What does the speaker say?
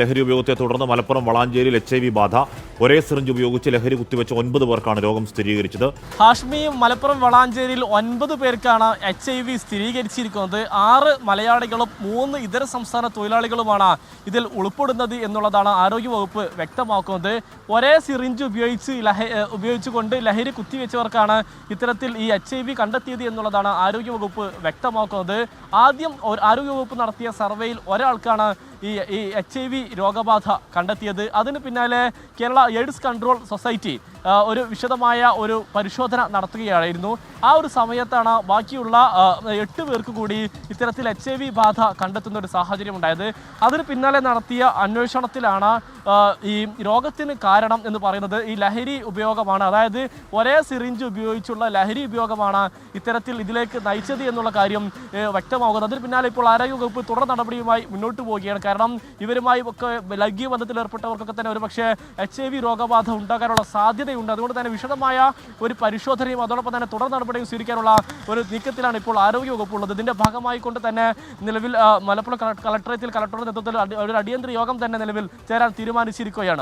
ലഹരി ഉപയോഗത്തെ തുടർന്ന് മലപ്പുറം വളാഞ്ചേരിയിൽ എച്ച് ഐ വി ബാധ. ഒരേ സിറിഞ്ച് ഉപയോഗിച്ച് ലഹരി കുത്തിവെച്ച ഒൻപത് പേർക്കാണ് രോഗം സ്ഥിരീകരിച്ചത്. ഹാഷ്മിയും മലപ്പുറം വളാഞ്ചേരിയിൽ ഒൻപത് പേർക്കാണ് എച്ച് ഐ വി സ്ഥിരീകരിച്ചിരിക്കുന്നത്. ആറ് മലയാളികളും മൂന്ന് ഇതര സംസ്ഥാന തൊഴിലാളികളുമാണ് ഇതിൽ ഉൾപ്പെടുന്നത് എന്നുള്ളതാണ് ആരോഗ്യവകുപ്പ് വ്യക്തമാക്കുന്നത്. ഒരേ സിറിഞ്ച് ഉപയോഗിച്ച് ലഹ ഉപയോഗിച്ചുകൊണ്ട് ലഹരി കുത്തിവെച്ചവർക്കാണ് ഇത്തരത്തിൽ ഈ എച്ച് ഐ വി കണ്ടെത്തിയത് എന്നുള്ളതാണ് ആരോഗ്യവകുപ്പ് വ്യക്തമാക്കുന്നത്. ആദ്യം ആരോഗ്യവകുപ്പ് നടത്തിയ സർവേയിൽ ഒരാൾക്കാണ് ഈ ഈ എച്ച് ഐ വി രോഗബാധ കണ്ടെത്തിയത്. അതിന് പിന്നാലെ കേരള എയ്ഡ്സ് കൺട്രോൾ സൊസൈറ്റി ഒരു വിശദമായ ഒരു പരിശോധന നടത്തുകയായിരുന്നു. ആ ഒരു സമയത്താണ് ബാക്കിയുള്ള എട്ട് പേർക്ക് കൂടി ഇത്തരത്തിൽ എച്ച് ഐ വി ബാധ കണ്ടെത്തുന്ന ഒരു സാഹചര്യം ഉണ്ടായത്. അതിന് പിന്നാലെ നടത്തിയ അന്വേഷണത്തിലാണ് ഈ രോഗത്തിന് കാരണം എന്ന് പറയുന്നത്. ഈ ലഹരി ഉപയോഗമാണ് അതായത് ഒരേ സിറിഞ്ച് ഉപയോഗിച്ചുള്ള ലഹരി ഉപയോഗമാണ് ഇത്തരത്തിൽ ഇതിലേക്ക് നയിച്ചത് എന്നുള്ള കാര്യം വ്യക്തമാകുന്നത്. അതിന് പിന്നാലെ ഇപ്പോൾ ആരോഗ്യവകുപ്പ് തുടർ നടപടിയുമായി മുന്നോട്ട് പോവുകയാണ്. കാരണം ഇവരുമായി ഒക്കെ ലൈംഗിക ബന്ധത്തിൽ ഏർപ്പെട്ടവർക്കൊക്കെ തന്നെ ഒരു പക്ഷേ എച്ച് ഐ വി രോഗബാധ ഉണ്ടാകാനുള്ള സാധ്യതയുണ്ട്. അതുകൊണ്ട് തന്നെ വിശദമായ ഒരു പരിശോധനയും അതോടൊപ്പം തന്നെ തുടർ നടപടിയും സ്വീകരിക്കാനുള്ള ഒരു നീക്കത്തിലാണ് ഇപ്പോൾ ആരോഗ്യവകുപ്പ് ഉള്ളത്. ഇതിന്റെ ഭാഗമായി കൊണ്ട് തന്നെ നിലവിൽ മലപ്പുറം കലക്ടറേറ്റിൽ കളക്ടറുടെ നേതൃത്വത്തിൽ ഒരു അടിയന്തര യോഗം തന്നെ നിലവിൽ ചേരാൻ തീരുമാനിച്ചിരിക്കുകയാണ്.